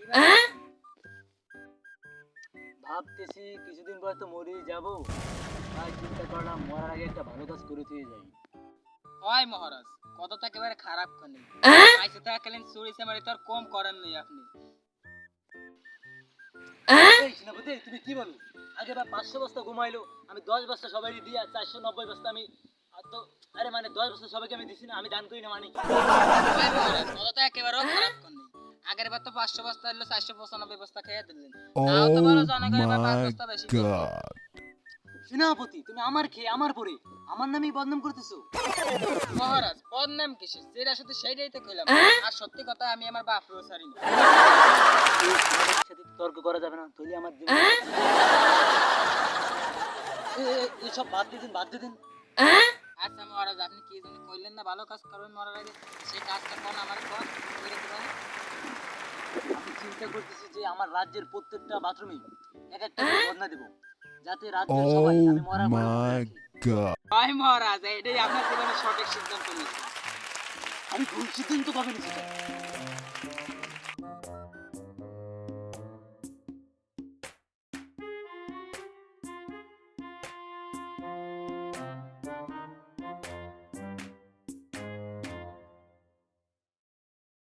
হ্যাঁ? ভাবতেছি কিছুদিন পর তো মরেই যাব। তাই চিন্তা করলাম মরার আগে একটা ভালো কাজ করে দিয়ে যাই। হয় মহারাজ কথাটা একেবারে খারাপ হ্যাঁ? আইসে চুরি কম করেন নাই আপনি। হ্যাঁ? তুমি কি বলো? আগে বা পাঁচশো বস্তা ঘুমাইলো আমি দশ বস্তা সবাই দিয়া চারশো নব্বই বস্তা আমি তো আরে মানে দশ বস্তা সবাইকে আমি দিছি না আমি দান না মানে কথাটা একেবারে খারাপ আগের বার তো পাঁচশো বস্তা হলো চারশো পঁচানব্বই বস্তা খেয়ে দিলেন। তাও তো বলো জনগণের এবার পাঁচ বস্তা বেশি সেনাপতি তুমি আমার খেয়ে আমার পরে। আমার নামেই বদনাম করতেছো। মহারাজ বদনাম কিসের? যেটা সত্যি সেইটাই তো কইলাম। আর সত্যি কথা আমি আমার ছাড়ি না সেনাপতির সাথে তর্ক করা যাবে না তাহলে আমার জীবন। এসব বাদ দিয়ে দিন বাদ দিয়ে দিন। আচ্ছা মহারাজ আপনি কি জন্য কইলেন না ভালো কাজ করবেন মরার আগে সেই কাজটা কোন আমার কোন চিন্তা করতেছি যে আমার রাজ্যের প্রত্যেকটা বাথরুমে এক একটা করে বদনা দেব। যাতে রাজ্যের সবাই Oh আমি মরার পরে. হয় মহারাজ এটাই আপনার জীবনের সঠিক সিদ্ধান্ত নিয়েছে। আমি ভুল সিদ্ধান্ত কবে নিয়েছি।